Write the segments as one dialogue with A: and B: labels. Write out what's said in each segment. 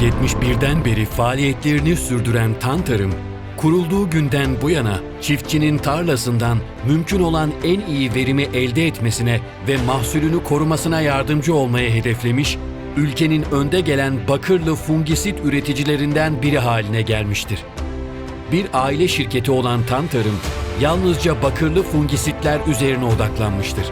A: 1971'den beri faaliyetlerini sürdüren Tan Tarım, kurulduğu günden bu yana çiftçinin tarlasından mümkün olan en iyi verimi elde etmesine ve mahsulünü korumasına yardımcı olmaya hedeflemiş, ülkenin önde gelen bakırlı fungisit üreticilerinden biri haline gelmiştir. Bir aile şirketi olan Tan Tarım, yalnızca bakırlı fungisitler üzerine odaklanmıştır.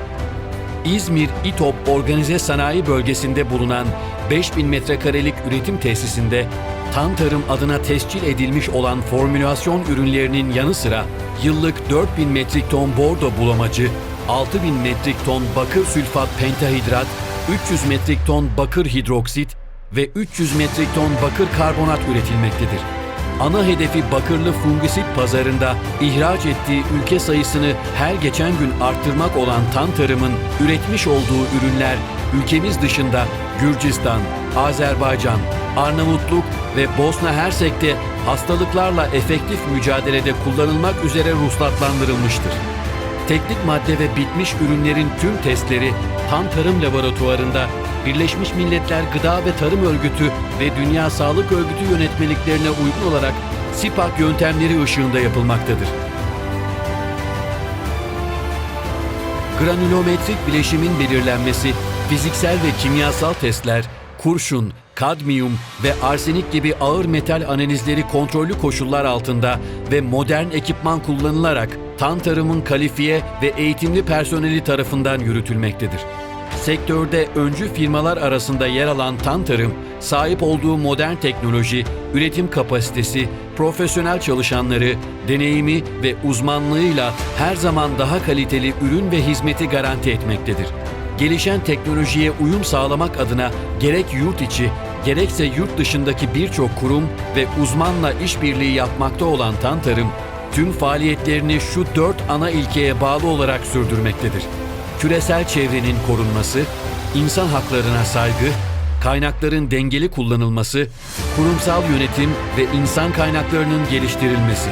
A: İzmir İTOP Organize Sanayi Bölgesi'nde bulunan 5000 metrekarelik üretim tesisinde Tan Tarım adına tescil edilmiş olan formülasyon ürünlerinin yanı sıra yıllık 4000 metrik ton bordo bulamacı, 6000 metrik ton bakır sülfat pentahidrat, 300 metrik ton bakır hidroksit ve 300 metrik ton bakır karbonat üretilmektedir. Ana hedefi bakırlı fungisit pazarında ihraç ettiği ülke sayısını her geçen gün arttırmak olan Tan Tarım'ın üretmiş olduğu ürünler ülkemiz dışında Gürcistan, Azerbaycan, Arnavutluk ve Bosna Hersek'te hastalıklarla efektif mücadelede kullanılmak üzere ruhsatlandırılmıştır. Teknik madde ve bitmiş ürünlerin tüm testleri Tan Tarım Laboratuvarı'nda Birleşmiş Milletler Gıda ve Tarım Örgütü ve Dünya Sağlık Örgütü yönetmeliklerine uygun olarak SIPAK yöntemleri ışığında yapılmaktadır. Granülometrik bileşimin belirlenmesi, fiziksel ve kimyasal testler, kurşun, kadmiyum ve arsenik gibi ağır metal analizleri kontrollü koşullar altında ve modern ekipman kullanılarak tan tarımın kalifiye ve eğitimli personeli tarafından yürütülmektedir. Sektörde öncü firmalar arasında yer alan Tan Tarım, sahip olduğu modern teknoloji, üretim kapasitesi, profesyonel çalışanları, deneyimi ve uzmanlığıyla her zaman daha kaliteli ürün ve hizmeti garanti etmektedir. Gelişen teknolojiye uyum sağlamak adına gerek yurt içi gerekse yurt dışındaki birçok kurum ve uzmanla işbirliği yapmakta olan Tan Tarım, tüm faaliyetlerini şu dört ana ilkeye bağlı olarak sürdürmektedir küresel çevrenin korunması, insan haklarına saygı, kaynakların dengeli kullanılması, kurumsal yönetim ve insan kaynaklarının geliştirilmesi.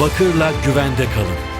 A: Bakırla güvende kalın.